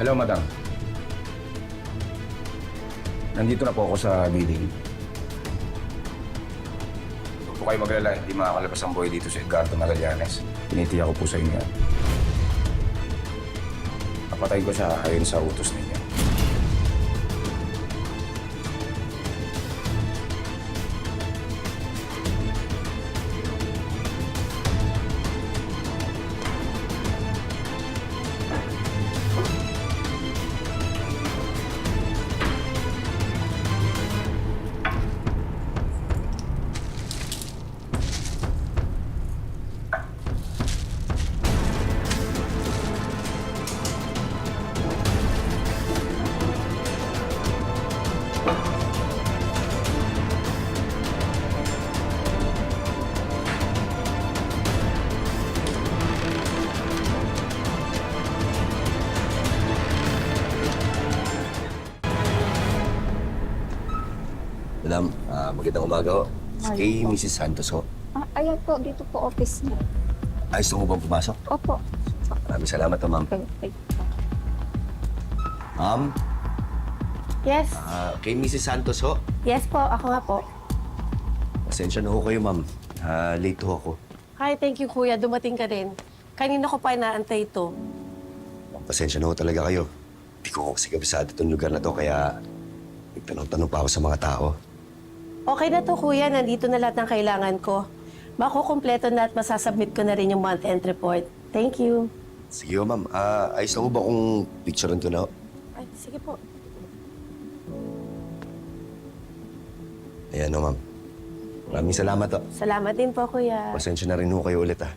Hello, madam. Nandito na po ako sa bidding. Huwag po kayo maglala, hindi makakalabas ang boy dito sa Edgardo Magallanes. Tinitiya ko po sa inyo. Papatay ko siya ayon sa utos ninyo. Madam, ah, magandang umaga ho. Kay Mrs. Santos ho. Ah, ayan po, dito po office niya. Ayos na ho bang pumasok? Opo. Maraming salamat ho, ma'am. Okay, okay. Ma'am, Yes. ah, kay Mrs. Santos ho. Yes po, ako nga po. Pasensya na ho kayo, ma'am. Ah, late ho ako. Hi, thank you kuya. Dumating ka rin. Kanina ko pa inaantay ito. Pasensya na ho talaga kayo. Hindi ko kasi kabisado itong lugar na to, kaya nagtanong-tanong pa ako sa mga tao. Okay na to kuya, nandito na lahat ng kailangan ko. Makukumpleto na at masasubmit ko na rin yung month-end report. Thank you. Sige ho, ma'am. Ah, ayos na ho ba kung picturean ko na ho? Ay, sige po. Ayan ho, ma'am. Maraming salamat ho. Salamat din po kuya. Pasensya na rin ho kayo ulit, ah.